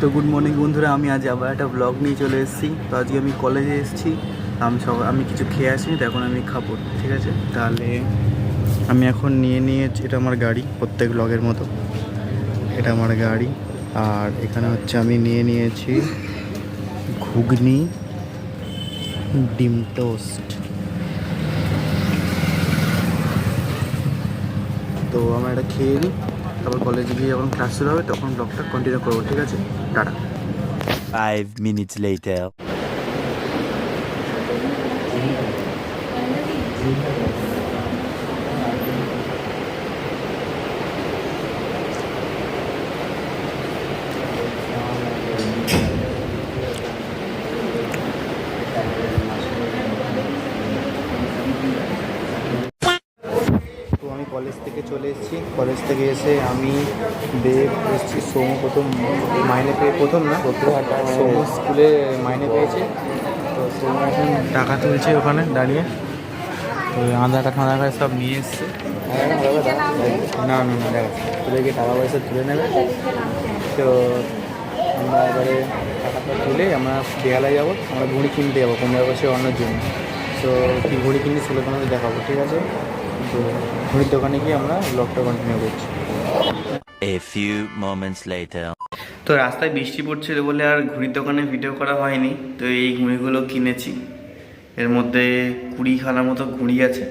তো good morning বন্ধুরা, আমি আজ আবার একটা ব্লগ নিয়ে চলে এসেছি। তো আজকে আমি কলেজে এসেছি। আমি সব আমি কিছু খেয়ে আসিনি, তো এখন আমি খাব, ঠিক আছে? তাহলে আমি এখন নিয়ে নিয়েছি এটা আমার গাড়ি, প্রত্যেক ব্লগের মতো। এটা আমার গাড়ি। আর এখানে হচ্ছে আমি নিয়ে নিয়েছি ঘুগনি, ডিম টোস্ট তো আমার এটা খেয়ে নিই। তারপর কলেজে গিয়ে যখন ক্লাস শুরু হবে তখন ব্লগটা কন্টিনিউ করব ঠিক আছে? Tata. Five minutes later. College থেকে চলে এসেছি। কলেজ থেকে এসে আমি বেগ এসেছি সোম, প্রথম মাইনে পেয়ে, প্রথম না সোম স্কুলে মাইনে পেয়েছে। তো সোম এখন টাকা তুলছে ওখানে দাঁড়িয়ে। তো আধার কার্ড আধার কার্ড সব নিয়ে এসছে। না না তুলে গিয়ে টাকা পয়সা তুলে নেবে। তো আমরা এবারে টাকাটা তুলে আমরা বেহালায় যাব, আমরা ঘুড়ি কিনতে যাব, পনেরো বছর অন্যের জন্য তো কী ঘুড়ি কিনতে সেগুলো তোমাদের দেখাবো, ঠিক আছে? তো ঘড়ির দোকানে গিয়ে আমরা ব্লগটা কন্টিনিউ করছি। A few moments later. তো রাস্তায় বৃষ্টি পড়ছিল বলে আর ঘুড়ির দোকানে ভিডিও করা হয়নি তো এই ঘুড়িগুলো কিনেছি। এর মধ্যে কুড়িখানার মতো ঘুড়ি আছে।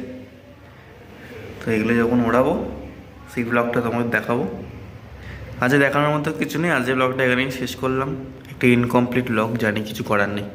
তো এগুলো যখন ওড়াবো সেই ব্লগটা তোমাদের দেখাবো। আজ দেখানোর মতো কিছু নেই আজ ব্লগটা এখানেই শেষ করলাম। একটা ইনকমপ্লিট ব্লগ জানি কিছু করার নেই।